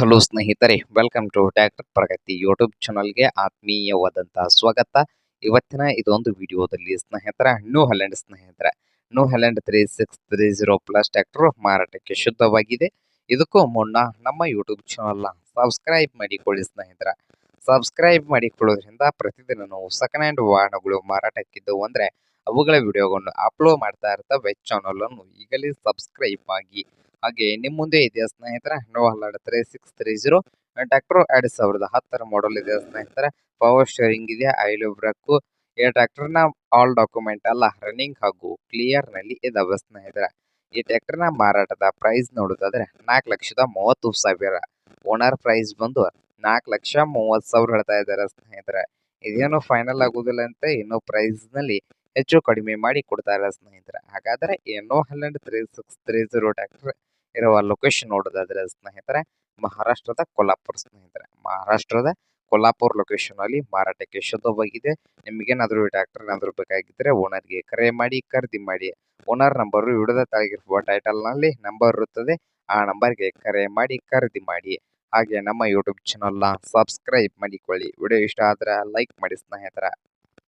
Hello ಸ್ನೇಹಿತರೆ welcome to tractor Pragati YouTube ಚಾನಲ್ಗೆ ಆತ್ಮೀಯವಾದಂತಹ ಸ್ವಾಗತ. ಇವತ್ತಿನ ಇದೊಂದು ವಿಡಿಯೋದಲ್ಲಿ ಸ್ನೇಹಿತರ ನ್ಯೂ ಹಲ್ಯಾಂಡ್ ಸ್ನೇಹಿತರ New Holland three six three zero plus tractor ಮಾರಾಟಕ್ಕೆ ಶುದ್ಧವಾಗಿದೆ. ಇದಕ್ಕೂ ಮುನ್ನ ನಮ್ಮ ಯೂಟ್ಯೂಬ್ ಚಾನಲ್ನ ಸಬ್ಸ್ಕ್ರೈಬ್ ಮಾಡಿಕೊಳ್ಳಿ ಸ್ನೇಹಿತರ. ಸಬ್ಸ್ಕ್ರೈಬ್ ಮಾಡಿಕೊಳ್ಳೋದ್ರಿಂದ ಪ್ರತಿದಿನ ನಾವು ಸೆಕೆಂಡ್ ಹ್ಯಾಂಡ್ ವಾಹನಗಳು ಮಾರಾಟಕ್ಕಿದ್ದವು ಅಂದರೆ, ಅವುಗಳ ವಿಡಿಯೋಗಳನ್ನು ಅಪ್ಲೋಡ್ ಮಾಡ್ತಾ ಇರ್ತವೆ. ಚಾನಲನ್ನು ಈಗಲೇ ಸಬ್ಸ್ಕ್ರೈಬ್ ಆಗಿ ಹಾಗೆ ನಿಮ್ಮ ಮುಂದೆ ಇದೆ ಸ್ನೇಹಿತರೆ? New Holland three six three zero tractor ಎರಡ್ ಸಾವಿರದ ಹತ್ತರ ಮಾಡಲ್ ಇದೆ ಸ್ನೇಹಿತರೆ? ಪವರ್ ಸ್ಟೇರಿಂಗ್ ಇದೆ ಐಲು ಬ್ರಕ್ ಈ ಟ್ರ್ಯಾಕ್ಟರ್ನ ಆಲ್ ಡಾಕ್ಯುಮೆಂಟ್ ಎಲ್ಲ ರನ್ನಿಂಗ್ ಹಾಗೂ ಕ್ಲಿಯರ್ನಲ್ಲಿ ಇದಾವೆ ಸ್ನೇಹಿತರೆ. ಈ ಟ್ರ್ಯಾಕ್ಟರ್ನ ಮಾರಾಟದ ಪ್ರೈಸ್ ನೋಡೋದಾದ್ರೆ ನಾಲ್ಕು ಲಕ್ಷದ ಮೂವತ್ತು ಸಾವಿರ. ಓನರ್ ಪ್ರೈಸ್ ಬಂದು ನಾಲ್ಕು ಲಕ್ಷ ಮೂವತ್ತು ಸಾವಿರ ಹೇಳ್ತಾ ಇದ್ದಾರೆ ಸ್ನೇಹಿತರೆ. ಇದೇನು ಫೈನಲ್ ಆಗುದಿಲ್ಲ ಅಂತ, ಇನ್ನೂ ಪ್ರೈಸ್ನಲ್ಲಿ ಹೆಚ್ಚು ಕಡಿಮೆ ಮಾಡಿ ಕೊಡ್ತಾರೆ ಸ್ನೇಹಿತರೆ. ಹಾಗಾದ್ರೆ ಏನೋ Holland three six three zero tractor ಇರುವ ಲೊಕೇಶನ್ ನೋಡೋದಾದ್ರೆ ಸ್ನೇಹಿತರೆ, ಮಹಾರಾಷ್ಟ್ರದ ಕೊಲ್ಲಾಪುರ ಸ್ನೇಹಿತರೆ. ಮಹಾರಾಷ್ಟ್ರದ ಕೊಲ್ಲಾಪುರ ಲೊಕೇಶನ್ ಅಲ್ಲಿ ಮಾರಾಟಕ್ಕೆ ಶುದ್ಧವಾಗಿದೆ. ನಿಮಗೇನಾದರೂ ಟ್ರ್ಯಾಕ್ಟರ್ ಏನಾದ್ರು ಬೇಕಾಗಿದ್ರೆ ಓನರ್ಗೆ ಕರೆ ಮಾಡಿ, ಖರೀದಿ ಮಾಡಿ. ಓನರ್ ನಂಬರ್ ವಿಡಿಯೋದ ತಾಗಿರುವ ಟೈಟಲ್ನಲ್ಲಿ ನಂಬರ್ ಇರುತ್ತದೆ. ಆ ನಂಬರ್ಗೆ ಕರೆ ಮಾಡಿ, ಖರೀದಿ ಮಾಡಿ. ಹಾಗೆ ನಮ್ಮ ಯೂಟ್ಯೂಬ್ ಚಾನಲ್ನ ಸಬ್ಸ್ಕ್ರೈಬ್ ಮಾಡಿಕೊಳ್ಳಿ. ವಿಡಿಯೋ ಇಷ್ಟ ಆದ್ರೆ ಲೈಕ್ ಮಾಡಿ ಸ್ನೇಹಿತರ.